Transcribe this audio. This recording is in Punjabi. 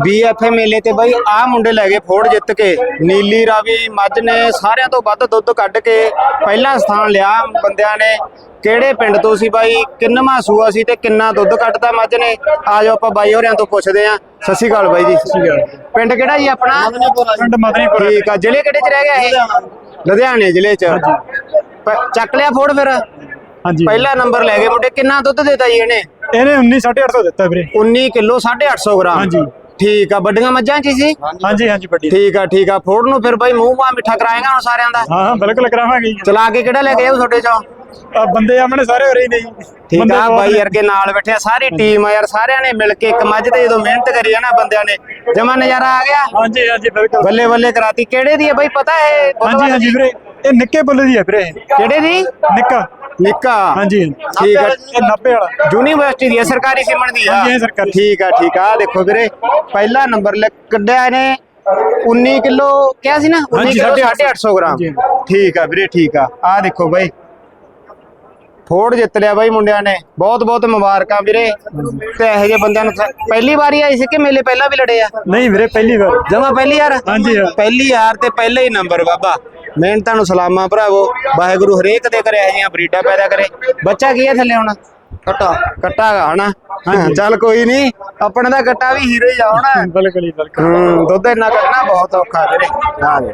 ਬੀਐਫਏ ਮੇਲੇ ਤੇ ਬਾਈ ਆਹ ਮੁੰਡੇ ਲੈ ਗਏ ਫੋੜ ਜਿੱਤ ਕੇ। ਨੀਲੀ ਰਾਵੀ ਮੱਝ ਨੇ ਸਾਰਿਆਂ ਤੋਂ ਵੱਧ ਦੁੱਧ ਕੱਢ ਕੇ ਪਹਿਲਾ ਸਥਾਨ ਲਿਆ ਬੰਦਿਆਂ ਨੇ। ਕਿਹੜੇ ਪਿੰਡ ਤੋਂ ਸੀ ਬਾਈ? ਕਿੰਨਵਾਂ ਸੂਆ ਸੀ ਤੇ ਕਿੰਨਾ ਦੁੱਧ ਕੱਢਦਾ ਮੱਝ ਨੇ? ਆ ਜਾਓ ਆਪਾਂ ਬਾਈ ਹੋਰਿਆਂ ਤੋਂ ਪੁੱਛਦੇ ਆਂ ਸਤਿ ਸ਼੍ਰੀ ਅਕਾਲ ਬਾਈ ਜੀ ਪਿੰਡ ਕਿਹੜਾ ਜੀ ਆਪਣਾ? ਪਿੰਡ ਮਦਨੀਪੁਰ ਠੀਕ ਆ ਜ਼ਿਲ੍ਹੇ ਕਿਹੜੇ ਚ ਰਹਿ ਗਿਆ ਇਹ? ਲੁਧਿਆਣੇ। ਜ਼ਿਲ੍ਹੇ ਚ। ਚੱਕ ਲਿਆ ਫੋੜ ਫਿਰ? ਹਾਂਜੀ। ਪਹਿਲਾ ਨੰਬਰ ਲੈ ਗਏ ਮੁੰਡੇ। ਕਿੰਨਾ ਦੁੱਧ ਦੇਤਾ ਜੀ ਇਹਨੇ? ਇਹਨੇ 19 ਦਿੱਤਾ ਵੀਰੇ। 19 ਕਿਲੋ 850 ਗ੍ਰਾਮ। ਹਾਂਜੀ। ਠੀਕ ਆ ਵੱਡੀਆਂ ਮੱਝਾਂ ਹੀ ਸੀ ਹਾਂਜੀ ਹਾਂਜੀ ਵੱਡੀ। ਠੀਕ ਆ ਠੀਕ ਆ ਫੋੜ ਨੂੰ ਫਿਰ ਬਾਈ ਮੂੰਹ ਮਾ ਮਿੱਠਾ ਕਰਾਏਗਾ ਹੁਣ ਸਾਰਿਆਂ ਦਾ? ਹਾਂ ਹਾਂ ਬਿਲਕੁਲ ਕਰਾਵਾਂਗੇ ਜੀ। ਚਲਾ ਕੇ ਕਿਹੜਾ ਲੈ ਕੇ ਆਉ ਤੁਹਾਡੇ ਚੋਂ? ਆਹ ਬੰਦੇ ਆਪਣੇ ਸਾਰੇ ਹੋ ਰਹੇ ਨੇ ਜੀ। ਠੀਕ ਆ ਬਾਈ ਨੇ। ਵਰਗੇ ਨਾਲ ਬੈਠੇ ਆ ਸਾਰੀ ਟੀਮ ਆ ਯਾਰ ਸਾਰਿਆਂ ਨੇ ਮਿਲ ਕੇ ਇੱਕ ਮੱਝ ਤੇ ਜਦੋਂ ਮਿਹਨਤ ਕਰੀ ਆ ਨਾ ਬੰਦਿਆਂ ਨੇ ਜਮਾ ਨਜ਼ਾਰਾ ਆ ਗਿਆ। ਹਾਂਜੀ ਹਾਂਜੀ ਬਿਲਕੁਲ। ਬੱਲੇ ਬੱਲੇ ਕਰਾਤੀ ਕਿਹੜੇ ਦੀ ਹੈ ਬਾਈ ਪਤਾ ਹੈ ਹਾਂਜੀ ਹਾਂਜੀ ਵੀਰੇ ਇਹ ਨਿੱਕੇ ਬੁੱਲ ਦੀ ਹੈ ਵੀਰੇ। ਕਿਹੜੇ ਦੀ? ਨਿੱਕਾ। ਨਿੱਕਾ ਹਾਂਜੀ। ਠੀਕ ਇਹ 90 ਵਾਲਾ। ਯੂਨੀਵਰਸਿਟੀ ਦੀ ਹੈ ਸਰਕਾਰੀ ਸਿਮਣ ਦੀ ਹਾਂਜੀ, ਇਹ ਸਰਕਾਰੀ। ਠੀਕ ਆ ਠੀਕ ਆ। ਆਹ ਦੇਖੋ ਵੀਰੇ ਪਹਿਲਾ ਨੰਬਰ ਲੈ ਕੱਢਿਆ ਇਹਨੇ। 19 ਕਿਲੋ ਕਿਹਾ ਸੀ ਨਾ? 19 ਹਾਂਜੀ, ਕਿਲੋ ਸਾਢੇ 850 ਗ੍ਰਾਮ। ਹਾਂਜੀ। ਠੀਕ ਆ ਵੀਰੇ ਠੀਕ ਆ। ਆਹ ਦੇਖੋ ਬਾਈ। ਫੋੜ ਜਿੱਤ ਲਿਆ ਬਾਈ ਮੁੰਡਿਆਂ ਨੇ। ਬਹੁਤ ਬਹੁਤ ਮੁਬਾਰਕਾਂ ਵੀਰੇ। ਤੇ ਇਹੋ ਜਿਹੇ ਬੰਦਿਆਂ ਨੂੰ ਪਹਿਲੀ ਵਾਰੀ ਆਈ ਸੀ ਕਿ ਮੇਲੇ ਪਹਿਲਾਂ ਵੀ ਲੜੇ ਆ? ਨਹੀਂ ਵੀਰੇ ਪਹਿਲੀ ਵਾਰ। ਜਮਾ ਪਹਿਲੀ ਯਾਰ ਹਾਂਜੀ, ਹਾਂ। ਪਹਿਲੀ ਯਾਰ ਤੇ ਪਹਿਲੇ ਹੀ ਨੰਬਰ ਬਾਬਾ। ਮਿਹਨਤਾਂ ਨੂੰ ਸਲਾਮਾਂ ਭਰਾਵੋ ਵਾਹਿਗੁਰੂ ਹਰੇਕ ਦੇ ਕਰੇ ਇਹੋ ਜਿਹੀਆਂ ਬਰੀਡਾਂ ਪੈਦਾ ਕਰੇ। ਬੱਚਾ ਕੀ ਹੈ ਥੱਲੇ ਹੁਣ? ਕੱਟਾ ਕੱਟਾ ਗਾ ਹਨਾ? ਚੱਲ ਕੋਈ ਨਹੀਂ ਆਪਣੇ ਦਾ ਕੱਟਾ ਵੀ ਹੀਰੋ ਹੀ ਆ ਹੁਣ। ਬਿਲਕੁਲ ਹੀ ਬਿਲਕੁਲ ਹੂੰ ਦੁੱਧ ਇੰਨਾ ਕੱਢਣਾ ਬਹੁਤ ਔਖਾ ਵੀਰੇ। ਆ ਦੇ